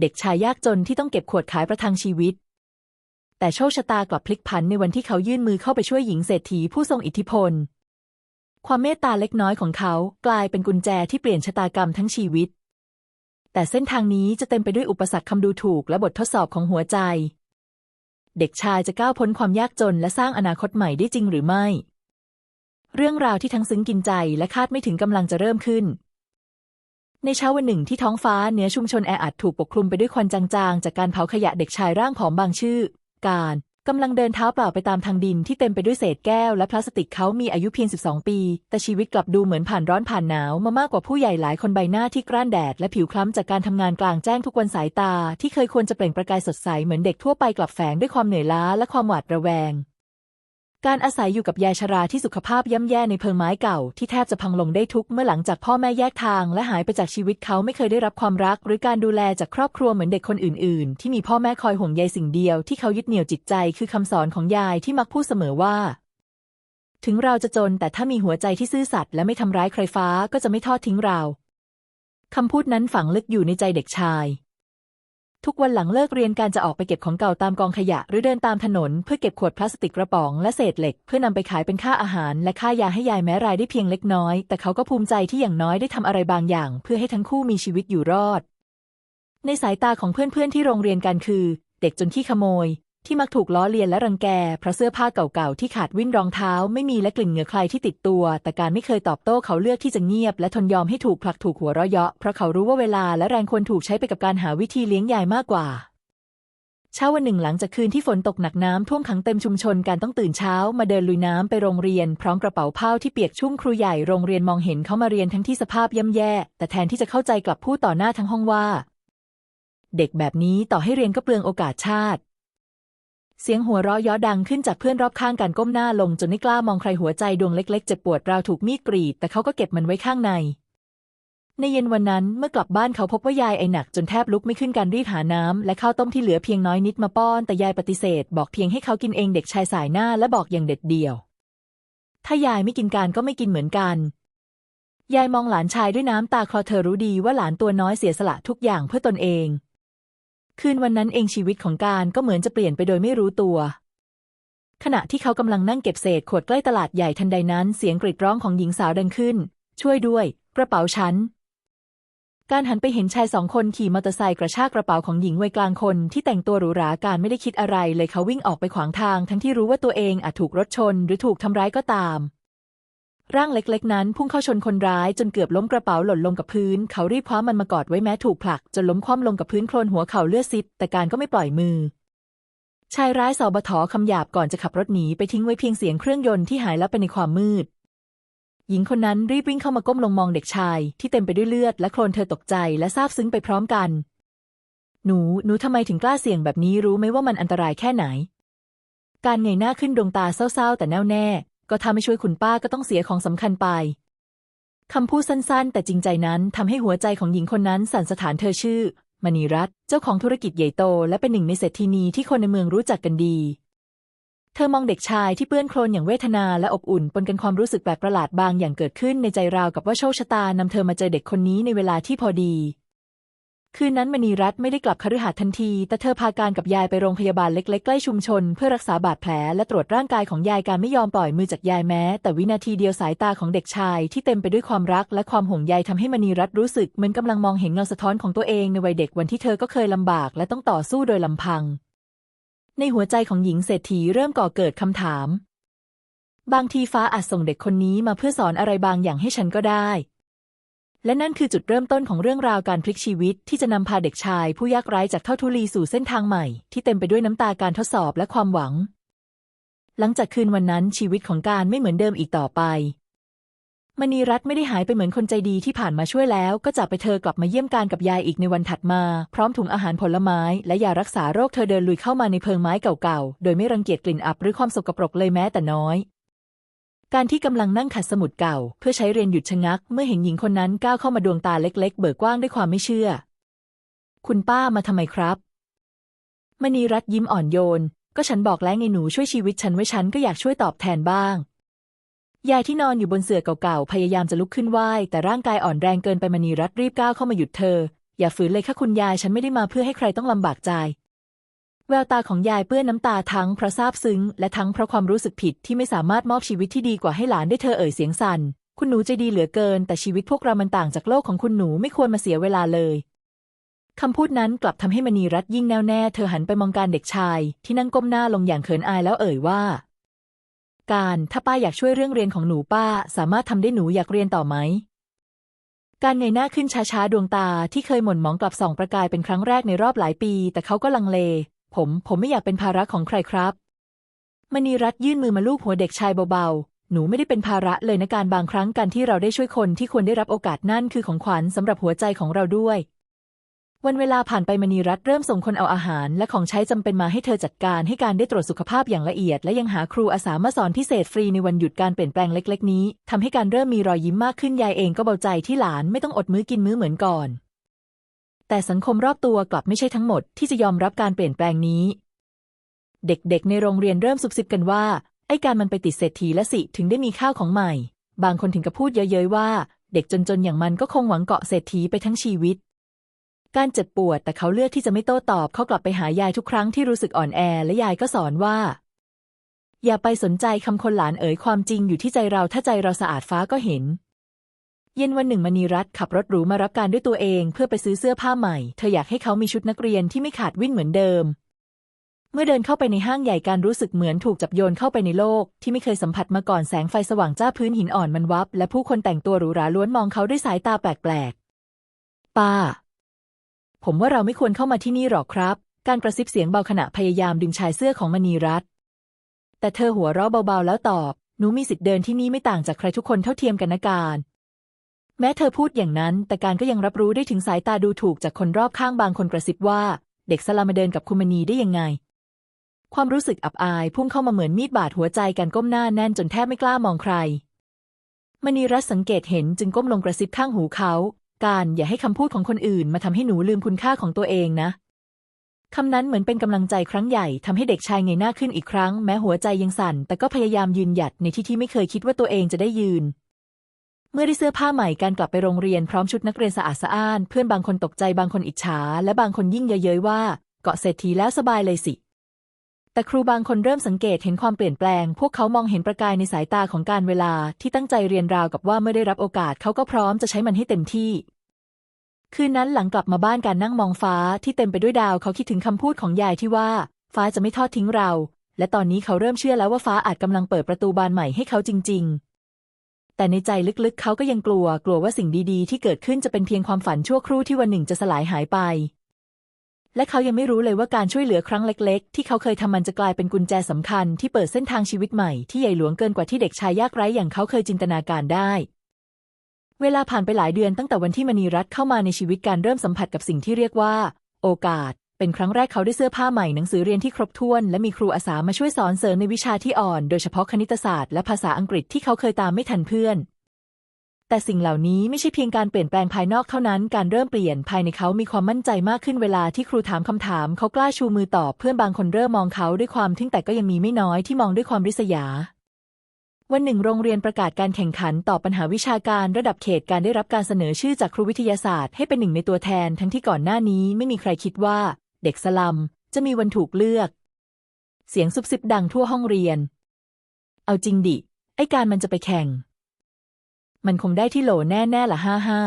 เด็กชายยากจนที่ต้องเก็บขวดขายประทังชีวิต แต่โชคชะตากลับพลิกผันในวันที่เขายื่นมือเข้าไปช่วยหญิงเศรษฐีผู้ทรงอิทธิพล ความเมตตาเล็กน้อยของเขากลายเป็นกุญแจที่เปลี่ยนชะตากรรมทั้งชีวิต แต่เส้นทางนี้จะเต็มไปด้วยอุปสรรคคำดูถูกและบททดสอบของหัวใจ เด็กชายจะก้าวพ้นความยากจนและสร้างอนาคตใหม่ได้จริงหรือไม่ เรื่องราวที่ทั้งซึ้งกินใจและคาดไม่ถึงกำลังจะเริ่มขึ้น ในเช้าวันหนึ่งที่ท้องฟ้าเหนือชุมชนแออัดถูกปกคลุมไปด้วยควันจางๆ จากการเผาขยะเด็กชายร่างผอมบางชื่อ การกำลังเดินเท้าเปล่าไปตามทางดินที่เต็มไปด้วยเศษแก้วและพลาสติกเขามีอายุเพียง 12 ปี แต่ชีวิตกลับดูเหมือนผ่านร้อนผ่านหนาวมามากกว่าผู้ใหญ่หลายคนใบหน้าที่กร้านแดดและผิวคล้ำจากการทำงานกลางแจ้งทุกวันสายตา ที่เคยควรจะเปล่งประกายสดใสเหมือนเด็กทั่วไปกลับแฝงด้วยความเหนื่อยล้าและความหวาดระแวง การอาศัยอยู่กับยายชราที่สุขภาพย่ำแย่ในเพิงไม้เก่าที่แทบจะพังลงได้ทุกเมื่อหลังจากพ่อแม่แยกทางและหายไปจากชีวิตเขาไม่เคยได้รับความรัก หรือการดูแลจากครอบครัวเหมือนเด็กคนอื่น ๆ ที่มีพ่อแม่คอยห่วงใยสิ่งเดียวที่เขายึดเหนี่ยวจิตใจคือคำสอนของยายที่มักพูดเสมอว่า ถึงเราจะจนแต่ถ้ามีหัวใจที่ซื่อสัตย์และไม่ทำร้ายใครฟ้าก็จะไม่ทอดทิ้งเราคำพูดนั้นฝังลึกอยู่ในใจเด็กชาย ทุกวันหลังเลิกเรียนการจะออกไปเก็บของเก่าตามกองขยะ หรือเดินตามถนน เพื่อเก็บขวดพลาสติกกระป๋องและเศษเหล็ก เพื่อนำไปขายเป็นค่าอาหาร และค่ายาให้ยายแม้รายได้เพียงเล็กน้อย แต่เขาก็ภูมิใจที่อย่างน้อยได้ทำอะไรบางอย่าง เพื่อให้ทั้งคู่มีชีวิตอยู่รอด ในสายตาของเพื่อนๆที่โรงเรียนกันคือ เด็กจนขี้ขโมย ที่มักถูกล้อเลียนและรังแกเพราะเสื้อผ้าเก่าๆที่ขาดวิ่นรองเท้า ไม่มีและกลิ่นเหงื่อใครที่ติดตัว แต่การไม่เคยตอบโต้เขาเลือกที่จะเงียบ และทนยอมให้ถูกผลักถูกหัวเราะเยาะเพราะเขารู้ว่าเวลาและแรงควรถูกใช้ไปกับการหาวิธีเลี้ยงยายมากกว่าเช้าวันหนึ่งหลังจากคืนที่ฝนตกหนักน้ำท่วมขังเต็มชุมชนการต้องตื่นเช้า มาเดินลุยน้ำไปโรงเรียน พร้อมกระเป๋าผ้าที่เปียกชุ่มครูใหญ่โรงเรียนมองเห็นเขามาเรียนทั้งที่สภาพย่ำแย่ แต่แทนที่จะเข้าใจกลับพูดต่อหน้าทั้งห้องว่า เด็กแบบนี้ต่อให้เรียนก็เปลืองโอกาสชาติ เสียงหัวเราะย้อดังขึ้นจากเพื่อนรอบข้างการก้มหน้าลงจนไม่กล้ามองใครหัวใจดวงเล็กๆเจ็บปวดราวถูกมีดกรีด แต่เขาก็เก็บมันไว้ข้างใน ในเย็นวันนั้นเมื่อกลับบ้านเขาพบว่ายายไอหนักจนแทบลุกไม่ขึ้นการรีบหาน้ำและข้าวต้มที่เหลือเพียงน้อยนิดมาป้อน แต่ยายปฏิเสธ บอกเพียงให้เขากินเองเด็กชายสายหน้าและบอกอย่างเด็ดเดี่ยว ถ้ายายไม่กินการก็ไม่กินเหมือนกัน ยายมองหลานชายด้วยน้ำตาคลอเธอรู้ดีว่าหลานตัวน้อยเสียสละทุกอย่างเพื่อตนเอง คืนวันนั้นเองชีวิตของการก็เหมือนจะเปลี่ยนไปโดยไม่รู้ตัว ขณะที่เขากำลังนั่งเก็บเศษขวดใกล้ตลาดใหญ่ทันใดนั้น เสียงกรีดร้องของหญิงสาวดังขึ้น ช่วยด้วย กระเป๋าฉัน การหันไปเห็นชายสองคนขี่มอเตอร์ไซค์กระชากกระเป๋าของหญิงวัยกลางคนที่แต่งตัวหรูหราการไม่ได้คิดอะไรเลยเขาวิ่งออกไปขวางทาง ทั้งที่รู้ว่าตัวเองอาจถูกรถชน หรือถูกทำร้ายก็ตาม ร่างเล็กๆ นั้นพุ่งเข้าชนคนร้ายจนเกือบล้มกระเป๋าหล่นลงกับพื้น เขารีบคว้ามันมากอดไว้แม้ถูกผลักจนล้มคว่ำลงกับพื้นโคลนหัวเข่าเลือดซิบแต่การก็ไม่ปล่อยมือ ชายร้ายสอบถอคำหยาบก่อนจะขับรถหนีไปทิ้งไว้เพียงเสียงเครื่องยนต์ที่หายลับไปในความมืด หญิงคนนั้นรีบวิ่งเข้ามาก้มลงมองเด็กชาย ที่เต็มไปด้วยเลือดและโคลนเธอตกใจและซาบซึ้งไปพร้อมกัน หนู หนูทำไมถึงกล้าเสี่ยงแบบนี้รู้ไหมว่ามันอันตรายแค่ไหนการเงยหน้าขึ้นดวงตาเศร้าๆ แต่แน่วแน่ ก็ทำให้ช่วยคุณป้าก็ต้องเสียของสำคัญไปคำพูดสั้นๆ แต่จริงใจนั้นทำให้หัวใจของหญิงคนนั้นสั่นสถานเธอชื่อ มณีรัตน์เจ้าของธุรกิจใหญ่โต และเป็นหนึ่งในเศรษฐีนีที่คนในเมืองรู้จักกันดี เธอมองเด็กชายที่เปื้อนโคลนอย่างเวทนาและอบอุ่นปนกันความรู้สึกแปลกประหลาดบางอย่างเกิดขึ้นในใจราวกับว่าโชคชะตานำเธอมาเจอเด็กคนนี้ในเวลาที่พอดี คืนนั้นมณีรัตน์ไม่ได้กลับคฤหาสน์ทันที แต่เธอพาการกับยายไปโรงพยาบาลเล็กๆใกล้ชุมชน เพื่อรักษาบาดแผลและตรวจร่างกายของยายการไม่ยอมปล่อยมือจากยายแม้ แต่วินาทีเดียวสายตาของเด็กชายที่เต็มไปด้วยความรักและความห่วงใยทำให้มณีรัตน์รู้สึกเหมือนกำลังมองเห็นเงาสะท้อนของตัวเองในวัยเด็กวันที่เธอก็เคยลำบากและต้องต่อสู้โดยลำพัง ในหัวใจของหญิงเศรษฐีเริ่มก่อเกิดคำถาม บางทีฟ้าอาจส่งเด็กคนนี้มาเพื่อสอนอะไรบางอย่างให้ฉันก็ได้ และนั่นคือจุดเริ่มต้นของเรื่องราวการพลิกชีวิตที่จะนำพาเด็กชาย ผู้ยากไร้จากเท่าทุลีสู่เส้นทางใหม่ ที่เต็มไปด้วยน้ำตาการทดสอบและความหวัง หลังจากคืนวันนั้นชีวิตของการไม่เหมือนเดิมอีกต่อไปมณีรัตน์ไม่ได้หายไปเหมือนคนใจดีที่ผ่านมาช่วยแล้ว ก็จากไปเธอกลับมาเยี่ยมการกับยายอีกในวันถัดมา พร้อมถุงอาหารผลไม้และยารักษาโรคเธอเดินลุยเข้ามาในเพิงไม้เก่าๆ โดยไม่รังเกียจกลิ่นอับหรือความสกปรกเลยแม้แต่น้อย การที่กำลังนั่งขัดสมุดเก่า เพื่อใช้เรียนหยุดชะงัก เมื่อเห็นหญิงคนนั้นก้าวเข้ามาดวงตาเล็ก ๆ เบิกกว้างด้วยความไม่เชื่อ คุณป้ามาทำไมครับมณีรัตยิ้มอ่อนโยน ก็ฉันบอกแล้วไงหนูช่วยชีวิตฉันไว้ฉันก็อยากช่วยตอบแทนบ้าง ยายที่นอนอยู่บนเสื่อเก่าๆ พยายามจะลุกขึ้นไหวแต่ร่างกายอ่อนแรงเกินไปมณีรัตรีบก้าวเข้ามาหยุดเธอ อย่าฝืนเลยค่ะคุณยายฉันไม่ได้มาเพื่อให้ใครต้องลำบากใจ แววตาของยายเปื้อนน้ำตาทั้งเพราะซาบซึ้ง และทั้งเพราะความรู้สึกผิดที่ไม่สามารถมอบชีวิตที่ดีกว่าให้หลานได้เธอเอ่ยเสียงสั่น คุณหนูใจดีเหลือเกิน แต่ชีวิตพวกเรามันต่างจากโลกของคุณหนูไม่ควรมาเสียเวลาเลยคำพูดนั้นกลับทำให้มณีรัตยิ่งแน่วแน่เธอหันไปมองการเด็กชาย ที่นั่งก้มหน้าลงอย่างเขินอายแล้วเอ่ยว่า การถ้าป้าอยากช่วยเรื่องเรียนของหนูป้า สามารถทำได้หนูอยากเรียนต่อไหมการเงยหน้าขึ้นช้าๆ ดวงตาที่เคยหม่นหมองกลับส่องประกายเป็นครั้งแรกในรอบหลายปี แต่เขาก็ลังเล ผม ผมไม่อยากเป็นภาระของใครครับมณีรัตน์ยื่นมือมาลูบหัวเด็กชายเบาๆ หนูไม่ได้เป็นภาระเลยนะการบางครั้งการที่เราได้ช่วยคนที่ควรได้รับโอกาสนั่นคือของขวัญสำหรับหัวใจของเราด้วย วันเวลาผ่านไปมณีรัตน์เริ่มส่งคนเอาอาหาร และของใช้จำเป็นมาให้เธอจัดการให้การได้ตรวจสุขภาพอย่างละเอียด และยังหาครูอาสามาสอนพิเศษฟรีในวันหยุดการเปลี่ยนแปลงเล็ก ๆ นี้ทำให้การเริ่มมีรอยยิ้มมากขึ้นยายเองก็เบาใจที่หลานไม่ต้องอดมื้อกินมื้อเหมือนก่อน แต่สังคมรอบตัวกลับไม่ใช่ทั้งหมดที่จะยอมรับการเปลี่ยนแปลงนี้ เด็กๆ ในโรงเรียนเริ่มซุบซิบกันว่า ไอ้การมันไปติดเศรษฐีและสิถึงได้มีข้าวของใหม่ บางคนถึงกับพูดเย้ยๆว่า เด็กจนๆอย่างมันก็คงหวังเกาะเศรษฐีไปทั้งชีวิต การเจ็บปวดแต่เขาเลือกที่จะไม่โต้ตอบเขากลับไปหายายทุกครั้งที่รู้สึกอ่อนแอและยายก็สอนว่า อย่าไปสนใจคำคนหลานเอ๋ยความจริงอยู่ที่ใจเราถ้าใจเราสะอาดฟ้าก็เห็น เย็นวันหนึ่งมณีรัตน์ขับรถหรูมารับการด้วยตัวเองเพื่อไปซื้อเสื้อผ้าใหม่ เธออยากให้เขามีชุดนักเรียนที่ไม่ขาดวิ่นเหมือนเดิม เมื่อเดินเข้าไปในห้างใหญ่การรู้สึกเหมือนถูกจับโยนเข้าไปในโลก ที่ไม่เคยสัมผัสมาก่อนแสงไฟสว่างจ้าพื้นหินอ่อนมันวับ และผู้คนแต่งตัวหรูหราล้วนมองเขาด้วยสายตาแปลกๆ ป้า ผมว่าเราไม่ควรเข้ามาที่นี่หรอกครับ การกระซิบเสียงเบาขณะพยายามดึงชายเสื้อของมณีรัตน์แต่เธอหัวเราะเบาๆแล้วตอบหนูมีสิทธิ์เดินที่นี่ไม่ต่างจากใครทุกคนเท่าเทียมกันนะการ แม้เธอพูดอย่างนั้น แต่การก็ยังรับรู้ได้ถึงสายตาดูถูกจากคนรอบข้างบางคนกระซิบว่า เด็กสลามาเดินกับคุณมณีได้ยังไง ความรู้สึกอับอายพุ่งเข้ามาเหมือนมีดบาดหัวใจกันก้มหน้าแน่นจนแทบไม่กล้ามองใคร มณีรัตสังเกตเห็นจึงก้มลงกระซิบข้างหูเขา การอย่าให้คำพูดของคนอื่นมาทำให้หนูลืมคุณค่าของตัวเองนะคำนั้นเหมือนเป็นกำลังใจครั้งใหญ่ทำให้เด็กชายเงยหน้าขึ้นอีกครั้ง แม้หัวใจยังสั่น แต่ก็พยายามยืนหยัดในที่ที่ไม่เคยคิดว่าตัวเองจะได้ยืน เมื่อได้เสื้อผ้าใหม่การกลับไปโรงเรียนพร้อมชุดนักเรียนสะอาดสะอ้าน เพื่อนบางคนตกใจบางคนอิจฉา และบางคนยิ่งเย้ยว่า เกาะเศรษฐีแล้วสบายเลยสิ แต่ครูบางคนเริ่มสังเกตเห็นความเปลี่ยนแปลง พวกเขามองเห็นประกายในสายตาของการเวลาที่ตั้งใจเรียนราวกับว่าเมื่อได้รับโอกาสเขาก็พร้อมจะใช้มันให้เต็มที่ คืนนั้นหลังกลับมาบ้านการนั่งมองฟ้าที่เต็มไปด้วยดาวเขาคิดถึงคำพูดของยายที่ว่า ฟ้าจะไม่ทอดทิ้งเรา และตอนนี้เขาเริ่มเชื่อแล้วว่าฟ้าอาจกำลังเปิดประตูบานใหม่ให้เขาจริง ๆ แต่ในใจลึกๆ เขาก็ยังกลัว กลัวว่าสิ่งดีๆ ที่เกิดขึ้นจะเป็นเพียงความฝันชั่วครู่ที่วันหนึ่งจะสลายหายไป และเขายังไม่รู้เลยว่าการช่วยเหลือครั้งเล็ก ๆ ที่เขาเคยทำมันจะกลายเป็นกุญแจสำคัญที่เปิดเส้นทางชีวิตใหม่ที่ใหญ่หลวงเกินกว่าที่เด็กชายยากไร้อย่างเขาเคยจินตนาการได้เวลาผ่านไปหลายเดือนตั้งแต่วันที่มณีรัตเข้ามาในชีวิตการเริ่มสัมผัสกับสิ่งที่เรียกว่า โอกาส เป็นครั้งแรกเขาได้เสื้อผ้าใหม่หนังสือเรียนที่ครบถ้วน และมีครูอาสามาช่วยสอนเสริมในวิชาที่อ่อน โดยเฉพาะคณิตศาสตร์และภาษาอังกฤษที่เขาเคยตามไม่ทันเพื่อน แต่สิ่งเหล่านี้ไม่ใช่เพียงการเปลี่ยนแปลงภายนอกเท่านั้น การเริ่มเปลี่ยนภายในเขามีความมั่นใจมากขึ้นเวลาที่ครูถามคำถาม เขากล้าชูมือตอบเพื่อนบางคนเริ่มมองเขาด้วยความทึ่งแต่ก็ยังมีไม่น้อยที่มองด้วยความริษยาวันหนึ่งโรงเรียนประกาศการแข่งขันตอบปัญหาวิชาการระดับเขตการได้รับการเสนอชื่อจากครูวิทยาศาสตร์ให้เป็นหนึ่งในตัวแทน ทั้งที่ก่อนหน้านี้ไม่มีใครคิดว่า เด็กสลัมจะมีวันถูกเลือก เสียงซุบซิบดังทั่วห้องเรียน เอาจริงดิ ไอการมันจะไปแข่ง มันคงได้ที่โหลแน่ๆล่ะห้าห้า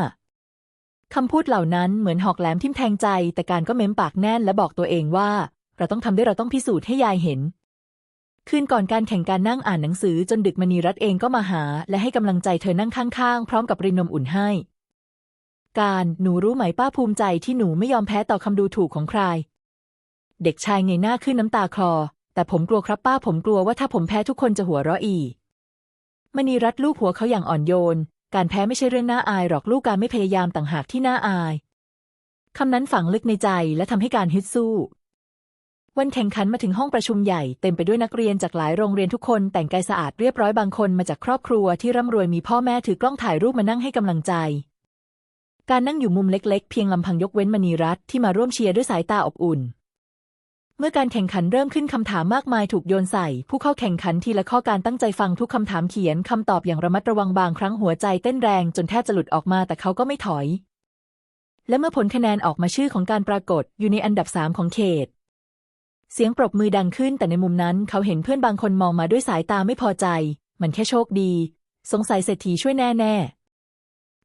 คำพูดเหล่านั้นเหมือนหอกแหลมทิ่มแทงใจ แต่การก็เม้มปากแน่นและบอกตัวเองว่า เราต้องทำได้เราต้องพิสูจน์ให้ยายเห็น คืนก่อนการแข่งการนั่งอ่านหนังสือจนดึกมณีรัตเองก็มาหา และให้กำลังใจเธอนั่งข้างๆ พร้อมกับรินนมอุ่นให้ การหนูรู้ไหมป้าภูมิใจที่หนูไม่ยอมแพ้ต่อคำดูถูกของใคร เด็กชายเงยหน้าขึ้นน้ำตาคลอ แต่ผมกลัวครับป้าผมกลัวว่าถ้าผมแพ้ทุกคนจะหัวเราะอีมณีรัตน์ลูกหัวเขาอย่างอ่อนโยน การแพ้ไม่ใช่เรื่องน่าอายหรอกลูกการไม่พยายามต่างหากที่น่าอายคำนั้นฝังลึกในใจและทำให้การฮึดสู้ วันแข่งขันมาถึงห้องประชุมใหญ่เต็มไปด้วยนักเรียนจากหลายโรงเรียนทุกคนแต่งกายสะอาดเรียบร้อยบางคนมาจากครอบครัวที่ร่ำรวยมีพ่อแม่ถือกล้องถ่ายรูปมานั่งให้กำลังใจ การนั่งอยู่มุมเล็กๆ เพียงลำพังยกเว้นมณีรัตน์ที่มาร่วมเชียร์ด้วยสายตาอบอุ่น เมื่อการแข่งขันเริ่มขึ้นคำถามมากมายถูกโยนใส่ ผู้เข้าแข่งขันทีละข้อการตั้งใจฟังทุกคำถามเขียนคำตอบอย่างระมัดระวังบางครั้งหัวใจเต้นแรงจนแทบจะหลุดออกมาแต่เขาก็ไม่ถอย และเมื่อผลคะแนนออกมาชื่อของการปรากฏอยู่ในอันดับสามของเขต เสียงปรบมือดังขึ้นแต่ในมุมนั้น เขาเห็นเพื่อนบางคนมองมาด้วยสายตาไม่พอใจ มันแค่โชคดี สงสัยเศรษฐีช่วยแน่ๆ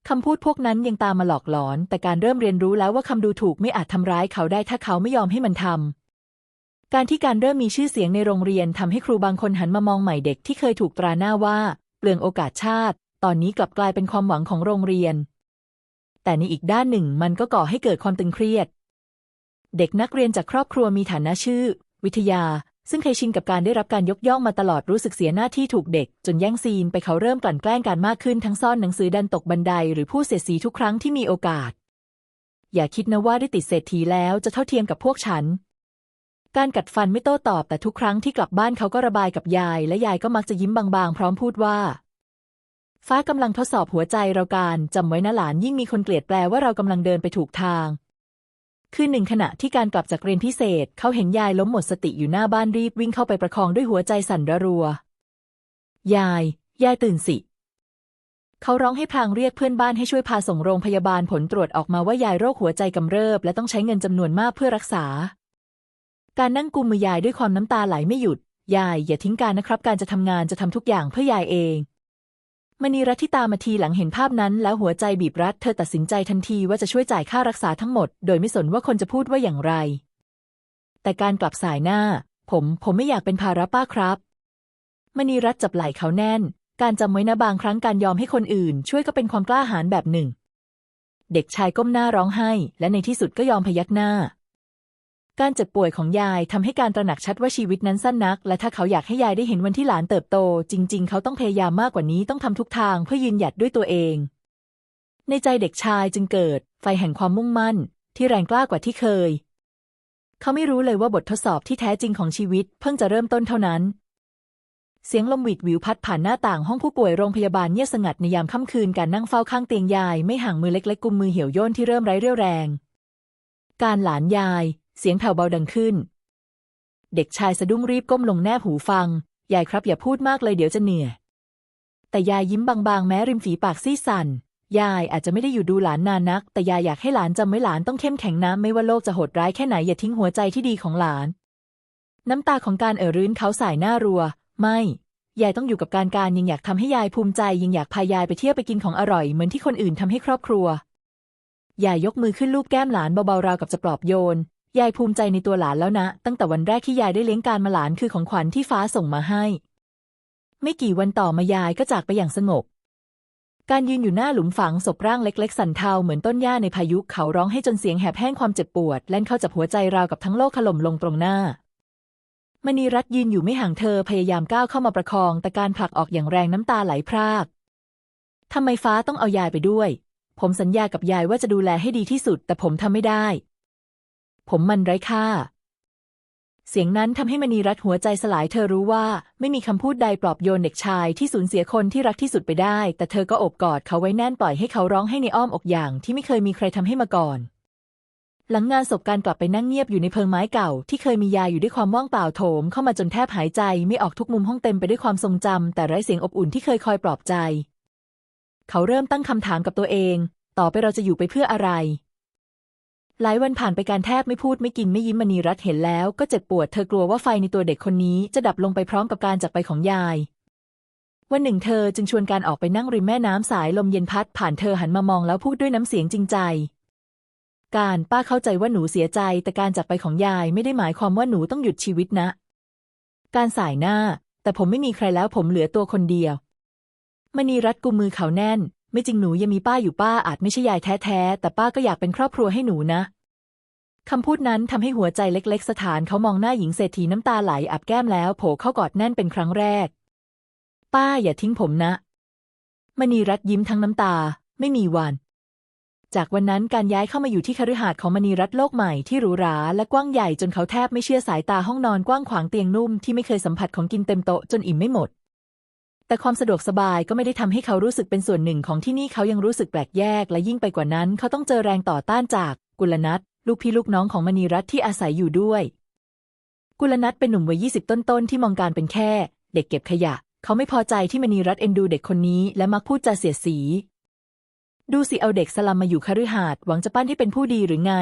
คำพูดพวกนั้นยังตามมาหลอกหลอน แต่การเริ่มเรียนรู้แล้วว่าคำดูถูกไม่อาจทำร้ายเขาได้ถ้าเขาไม่ยอมให้มันทำ การที่การเริ่มมีชื่อเสียงในโรงเรียนทำให้ครูบางคนหันมามองใหม่เด็กที่เคยถูกตราหน้าว่า เปลืองโอกาสชาติ ตอนนี้กลับกลายเป็นความหวังของโรงเรียน แต่ในอีกด้านหนึ่งมันก็ก่อให้เกิดความตึงเครียด เด็กนักเรียนจากครอบครัวมีฐานะชื่อ วิทยา ซึ่งเคยชินกับการได้รับการยกย่องมาตลอดรู้สึกเสียหน้าที่ถูกเด็ก จนแย่งซีนไปเขาเริ่มกลั่นแกล้งการมากขึ้นทั้งซ่อนหนังสือดันตกบันไดหรือพูดเสียสีทุกครั้งที่มีโอกาส อย่าคิดนะว่าได้ติดเศรษฐีแล้วจะเท่าเทียมกับพวกฉัน การกัดฟันไม่โต้ตอบแต่ทุกครั้งที่กลับบ้านเขาก็ระบายกับยาย และยายก็มักจะยิ้มบางๆ พร้อมพูดว่า ฟ้ากำลังทดสอบหัวใจเราการจำไว้นะหลานยิ่งมีคนเกลียดแปลว่าเรากำลังเดินไปถูกทาง คือหนึ่งขณะที่การกลับจากเรียนพิเศษ เขาเห็นยายล้มหมดสติอยู่หน้าบ้านรีบวิ่งเข้าไปประคองด้วยหัวใจสั่นระรัว ยาย ยายตื่นสิ เขาร้องให้พลางเรียกเพื่อนบ้านให้ช่วยพาส่งโรงพยาบาลผลตรวจออกมาว่ายายโรคหัวใจกำเริบ และต้องใช้เงินจำนวนมากเพื่อรักษา การนั่งกุมมือยายด้วยความน้ำตาไหลไม่หยุด ยายอย่าทิ้งการนะครับ การจะทำงานจะทำทุกอย่างเพื่อยายเอง มณีรัตน์ที่ตามาทีหลังเห็นภาพนั้น แล้วหัวใจบีบรัด เธอตัดสินใจทันทีว่าจะช่วยจ่ายค่ารักษาทั้งหมด โดยไม่สนว่าคนจะพูดว่าอย่างไร แต่การกลับสายหน้า ผมผมไม่อยากเป็นภาระป้าครับ มณีรัตจับไหล่เขาแน่น การจำไว้นะบางครั้งการยอมให้คนอื่น ช่วยก็เป็นความกล้าหาญแบบหนึ่ง เด็กชายก้มหน้าร้องไห้ และในที่สุดก็ยอมพยักหน้า การเจ็บป่วยของยายทำให้การตระหนักชัดว่าชีวิตนั้นสั้นนัก และถ้าเขาอยากให้ยายได้เห็นวันที่หลานเติบโต จริง ๆ เขาต้องพยายามมากกว่านี้ต้องทำทุกทางเพื่อยืนหยัดด้วยตัวเอง ในใจเด็กชายจึงเกิด ไฟแห่งความมุ่งมั่น ที่แรงกล้ากว่าที่เคย เขาไม่รู้เลยว่าบททดสอบที่แท้จริงของชีวิต เพิ่งจะเริ่มต้นเท่านั้น เสียงลมหวิดวิวพัดผ่านหน้าต่างห้องผู้ป่วยโรงพยาบาลเงียบสงัดในยามค่ำคืนการนั่งเฝ้าข้างเตียงยายไม่ห่างมือเล็กๆกุมมือเหี่ยวย่นที่เริ่มไร้เรี่ยวแรง การหลานยาย เสียงแผ่วเบาดังขึ้น เด็กชายสะดุ้งรีบก้มลงแนบหูฟัง ยายครับอย่าพูดมากเลยเดี๋ยวจะเหนื่อย แต่ยายยิ้มบางๆ แม้ริมฝีปากซีดสั่น ยายอาจจะไม่ได้อยู่ดูหลานนานนัก แต่ยายอยากให้หลานจำไว้หลานต้องเข้มแข็งนะไม่ว่าโลกจะโหดร้ายแค่ไหนอย่าทิ้งหัวใจที่ดีของหลาน น้ำตาของการเอ่อรื้นเขาสายหน้ารัว ไม่ ยายต้องอยู่กับการการยังอยากทำให้ยายภูมิใจยังอยากพายายไปเที่ยวไปกินของอร่อยเหมือนที่คนอื่นทำให้ครอบครัวยายยกมือขึ้นลูบแก้มหลานเบาๆราวกับจะปลอบโยน ยายภูมิใจในตัวหลานแล้วนะ ตั้งแต่วันแรกที่ยายได้เลี้ยงการมาหลานคือของขวัญที่ฟ้าส่งมาให้ ไม่กี่วันต่อมายายก็จากไปอย่างสงบ การยืนอยู่หน้าหลุมฝังศพร่างเล็ก ๆ สันเทาเหมือนต้นหญ้าในพายุเขาร้องให้จนเสียงแหบแห้งความเจ็บปวดแล่นเข้าจับหัวใจราวกับทั้งโลกถล่มลงตรงหน้ามณีรัตยืนอยู่ไม่ห่างเธอพยายามก้าวเข้ามาประคอง แต่การผลักออกอย่างแรงน้ำตาไหลพรากทำไมฟ้าต้องเอายายไปด้วย ผมสัญญากับยายว่าจะดูแลให้ดีที่สุด แต่ผมทำไม่ได้ ผมมันไร้ค่า เสียงนั้นทำให้มณีรัตหัวใจสลายเธอรู้ว่า ไม่มีคำพูดใดปลอบโยนเด็กชายที่สูญเสียคนที่รักที่สุดไปได้ แต่เธอก็อบกอดเขาไว้แน่นปล่อยให้เขาร้องให้ในอ้อมอกอย่างที่ไม่เคยมีใครทำให้มาก่อนหลังงานศพการกลับไปนั่งเงียบอยู่ในเพิงไม้เก่า ที่เคยมียาอยู่ด้วยความว่างเปล่าโถมเข้ามาจนแทบหายใจไม่ออกทุกมุมห้องเต็มไปด้วยความทรงจำแต่ไร้เสียงอบอุ่นที่เคยคอยปลอบใจ เขาเริ่มตั้งคำถามกับตัวเอง ต่อไปเราจะอยู่ไปเพื่ออะไร หลายวันผ่านไปการแทบไม่พูดไม่กินไม่ยิ้มมณีรัตเห็นแล้วก็เจ็บปวดเธอกลัวว่าไฟในตัวเด็กคนนี้จะดับลงไปพร้อมกับการจากไปของยาย วันหนึ่งเธอจึงชวนการออกไปนั่งริมแม่น้ำสายลมเย็นพัดผ่านเธอหันมามองแล้วพูดด้วยน้ำเสียงจริงใจ การป้าเข้าใจว่าหนูเสียใจ แต่การจากไปของยายไม่ได้หมายความว่าหนูต้องหยุดชีวิตนะ การสายหน้า แต่ผมไม่มีใครแล้วผมเหลือตัวคนเดียวมณีรัตกุมมือเขาแน่น ไม่จริงหนูยังมีป้าอยู่ป้าอาจไม่ใช่ยายแท้ๆ แต่ป้าก็อยากเป็นครอบครัวให้หนูนะคำพูดนั้นทำให้หัวใจเล็ก ๆ สถานเขามองหน้าหญิงเศรษฐีน้ำตาไหลอับแก้มแล้วโผล่เข้ากอดแน่นเป็นครั้งแรก ป้าอย่าทิ้งผมนะมณีรัตยิ้มทั้งน้ำตา ไม่มีวัน จากวันนั้นการย้ายเข้ามาอยู่ที่คฤหาสน์ของมณีรัตโลกใหม่ที่หรูหราและกว้างใหญ่จนเขาแทบไม่เชื่อสายตาห้องนอนกว้างขวางเตียงนุ่มที่ไม่เคยสัมผัสของกินเต็มโต๊ะจนอิ่มไม่หมด แต่ความสะดวกสบายก็ไม่ได้ทำให้เขารู้สึกเป็นส่วนหนึ่งของที่นี่เขายังรู้สึกแปลกแยก และยิ่งไปกว่านั้น เขาต้องเจอแรงต่อต้านจากกุลนัทลูกพี่ลูกน้องของมณีรัตน์ที่อาศัยอยู่ด้วย กุลนัทเป็นหนุ่มวัยยี่สิบต้นๆที่มองการเป็นแค่ เด็กเก็บขยะ เขาไม่พอใจที่มณีรัตน์เอ็นดูเด็กคนนี้และมักพูดจาเสียสี ดูสิเอาเด็กสลัมมาอยู่คฤหาสน์หวังจะปั้นให้เป็นผู้ดีหรือไง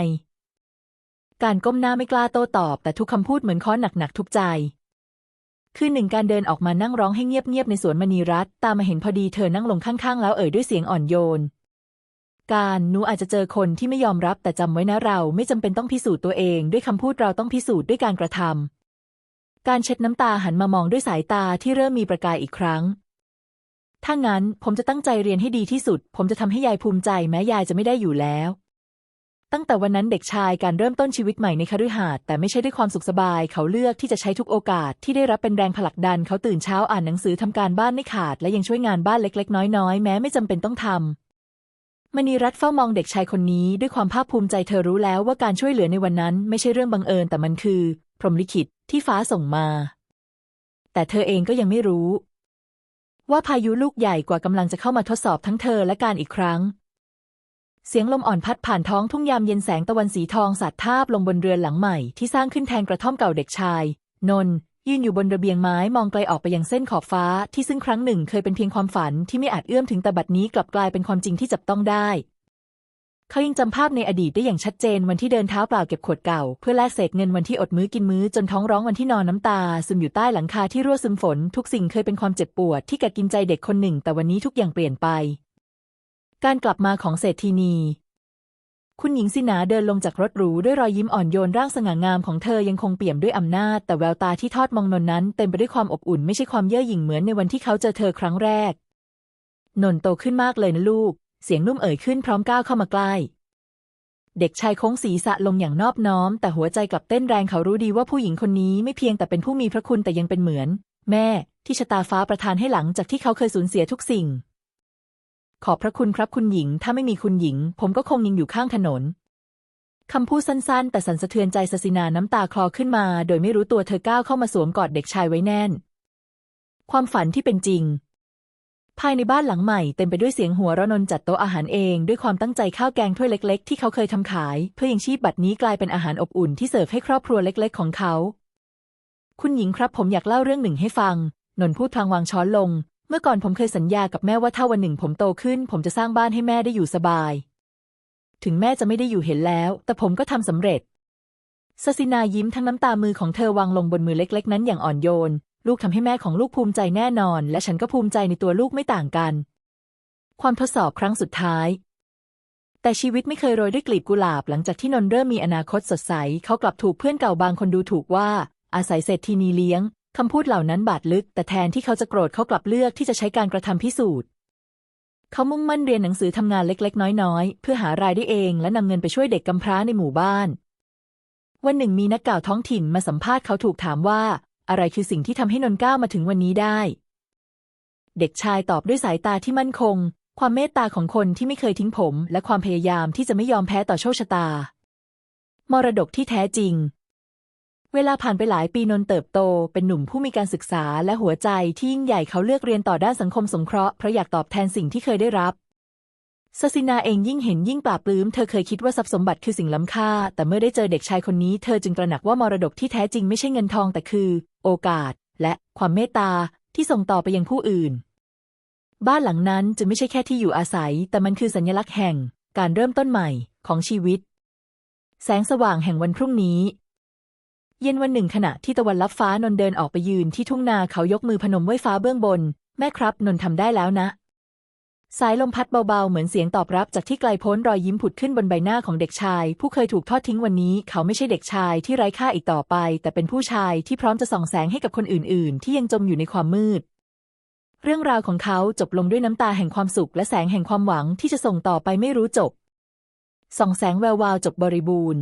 การก้มหน้าไม่กล้าโต้ตอบ แต่ทุกคำพูดเหมือนค้อนหนักๆทุกใจ คืนหนึ่งการเดินออกมานั่งร้องให้เงียบๆในสวนมณีรัตตามมาเห็นพอดีเธอนั่งลงข้างๆ แล้วเอ่ยด้วยเสียงอ่อนโยน การหนูอาจจะเจอคนที่ไม่ยอมรับแต่จำไว้นะเราไม่จำเป็นต้องพิสูจน์ตัวเอง ด้วยคำพูดเราต้องพิสูจน์ด้วยการกระทำการเช็ดน้ำตาหันมามองด้วยสายตาที่เริ่มมีประกายอีกครั้งถ้างั้นผมจะตั้งใจเรียนให้ดีที่สุด ผมจะทำให้ยายภูมิใจแม้ยายจะไม่ได้อยู่แล้ว ตั้งแต่วันนั้นเด็กชายการเริ่มต้นชีวิตใหม่ในคฤหาสน์แต่ไม่ใช่ด้วยความสุขสบาย เขาเลือกที่จะใช้ทุกโอกาสที่ได้รับเป็นแรงผลักดัน เขาตื่นเช้าอ่านหนังสือทำการบ้านไม่ขาด และยังช่วยงานบ้านเล็ก ๆ น้อยๆ แม้ไม่จำเป็นต้องทำมณีรัตน์เฝ้ามองเด็กชายคนนี้ด้วยความภาคภูมิใจเธอรู้แล้วว่าการช่วยเหลือในวันนั้นไม่ใช่เรื่องบังเอิญแต่มันคือ พรหมลิขิตที่ฟ้าส่งมา แต่เธอเองก็ยังไม่รู้ ว่าพายุลูกใหญ่กว่ากำลังจะเข้ามาทดสอบทั้งเธอและการอีกครั้ง เสียงลมอ่อนพัดผ่านท้องทุ่งยามเย็นแสงตะวันสีทองสาดทาบลงบนเรือนหลังใหม่ ที่สร้างขึ้นแทนกระท่อมเก่าเด็กชาย นนยืนอยู่บนระเบียงไม้มองไกลออกไปยังเส้นขอบฟ้า ที่ซึ่งครั้งหนึ่งเคยเป็นเพียงความฝันที่ไม่อาจเอื้อมถึงแต่บัดนี้กลับกลายเป็นความจริงที่จับต้องได้ เขายังจำภาพในอดีตได้อย่างชัดเจนวันที่เดินเท้าเปล่าเก็บขวดเก่า เพื่อแลกเศษเงินวันที่อดมื้อกินมื้อจนท้องร้องวันที่นอนน้ำตา ซึมอยู่ใต้หลังคาที่รั่วซึมฝน ทุกสิ่งเคยเป็นความเจ็บปวดที่กัดกินใจเด็กคนหนึ่ง แต่วันนี้ทุกอย่างเปลี่ยนไป การกลับมาของเศรษฐีนี คุณหญิงสินาเดินลงจากรถหรูด้วยรอยยิ้มอ่อนโยนร่างสง่างามของเธอยังคงเปี่ยมด้วยอำนาจ แต่แววตาที่ทอดมองนนนั้นเต็มไปด้วยความอบอุ่นไม่ใช่ความเย่อหยิ่งเหมือนในวันที่เขาเจอเธอครั้งแรก นนโตขึ้นมากเลยนะลูก เสียงนุ่มเอ่ยขึ้นพร้อมก้าวเข้ามาใกล้ เด็กชายโค้งศีรษะลงอย่างนอบน้อม แต่หัวใจกลับเต้นแรงเขารู้ดีว่าผู้หญิงคนนี้ไม่เพียงแต่เป็นผู้มีพระคุณแต่ยังเป็นเหมือน แม่ที่ชะตาฟ้าประทานให้หลังจากที่เขาเคยสูญเสียทุกสิ่ง ขอบพระคุณครับคุณหญิง ถ้าไม่มีคุณหญิง ผมก็คงยังอยู่ข้างถนน คำพูดสั้นๆ แต่สั่นสะเทือนใจสสินาน้ำตาคลอขึ้นมา โดยไม่รู้ตัวเธอก้าวเข้ามาสวมกอดเด็กชายไว้แน่น ความฝันที่เป็นจริง ภายในบ้านหลังใหม่เต็มไปด้วยเสียงหัวเราะนนจัดโต๊ะอาหารเองด้วยความตั้งใจข้าวแกงถ้วยเล็ก ๆ ที่เขาเคยทำขาย เพื่อยังชีพบัดนี้กลายเป็นอาหารอบอุ่นที่เสิร์ฟให้ครอบครัวเล็ก ๆ ของเขา คุณหญิงครับผมอยากเล่าเรื่องหนึ่งให้ฟังนนพูดพลางวางช้อนลง เมื่อก่อนผมเคยสัญญากับแม่ว่าถ้าวันหนึ่งผมโตขึ้น ผมจะสร้างบ้านให้แม่ได้อยู่สบาย ถึงแม่จะไม่ได้อยู่เห็นแล้ว แต่ผมก็ทำสำเร็จสสินายิ้มทั้งน้ำตามือของเธอวางลงบนมือเล็ก ๆ นั้นอย่างอ่อนโยน ลูกทำให้แม่ของลูกภูมิใจแน่นอน และฉันก็ภูมิใจในตัวลูกไม่ต่างกัน ความทดสอบครั้งสุดท้าย แต่ชีวิตไม่เคยโรยด้วยกลีบกุหลาบ หลังจากที่นนเริ่มมีอนาคตสดใส เขากลับถูกเพื่อนเก่าบางคนดูถูกว่า อาศัยเศรษฐีนีเลี้ยง คำพูดเหล่านั้นบาดลึก แต่แทนที่เขาจะโกรธเขากลับเลือกที่จะใช้การกระทำพิสูจน์ เขามุ่งมั่นเรียนหนังสือทำงานเล็ก ๆ น้อย ๆ เพื่อหารายได้เองและนำเงินไปช่วยเด็กกำพร้าในหมู่บ้าน วันหนึ่งมีนักข่าวท้องถิ่นมาสัมภาษณ์เขาถูกถามว่า อะไรคือสิ่งที่ทำให้นนก้าวมาถึงวันนี้ได้ เด็กชายตอบด้วยสายตาที่มั่นคง ความเมตตาของคนที่ไม่เคยทิ้งผม และความพยายามที่จะไม่ยอมแพ้ต่อโชคชะตา มรดกที่แท้จริง เวลาผ่านไปหลายปีนนท์เติบโต เป็นหนุ่มผู้มีการศึกษาและหัวใจที่ยิ่งใหญ่เขาเลือกเรียนต่อด้านสังคมสงเคราะห์เพราะอยากตอบแทนสิ่งที่เคยได้รับซาซินาเองยิ่งเห็นยิ่งปลาบปลื้ม เธอเคยคิดว่าทรัพย์สมบัติคือสิ่งล้ำค่า แต่เมื่อได้เจอเด็กชายคนนี้ เธอจึงตระหนักว่ามรดกที่แท้จริงไม่ใช่เงินทองแต่คือ โอกาส และความเมตตาที่ส่งต่อไปยังผู้อื่น บ้านหลังนั้นจะไม่ใช่แค่ที่อยู่อาศัย แต่มันคือสัญลักษณ์แห่ง การเริ่มต้นใหม่ของชีวิต แสงสว่างแห่งวันพรุ่งนี้ เย็นวันหนึ่งขณะที่ตะวันลับฟ้านนท์เดินออกไปยืนที่ทุ่งนาเขายกมือพนมไหว้ฟ้าเบื้องบน แม่ครับนนท์ทำได้แล้วนะ สายลมพัดเบาๆ เหมือนเสียงตอบรับจากที่ไกลโพ้นรอยยิ้มผุดขึ้นบนใบหน้าของเด็กชาย ผู้เคยถูกทอดทิ้งวันนี้ เขาไม่ใช่เด็กชายที่ไร้ค่าอีกต่อไป แต่เป็นผู้ชายที่พร้อมจะส่องแสงให้กับคนอื่น ๆ ที่ยังจมอยู่ในความมืด เรื่องราวของเขาจบลงด้วยน้ำตาแห่งความสุข และแสงแห่งความหวังที่จะส่งต่อไปไม่รู้จบส่องแสงแวววาวจบบริบูรณ์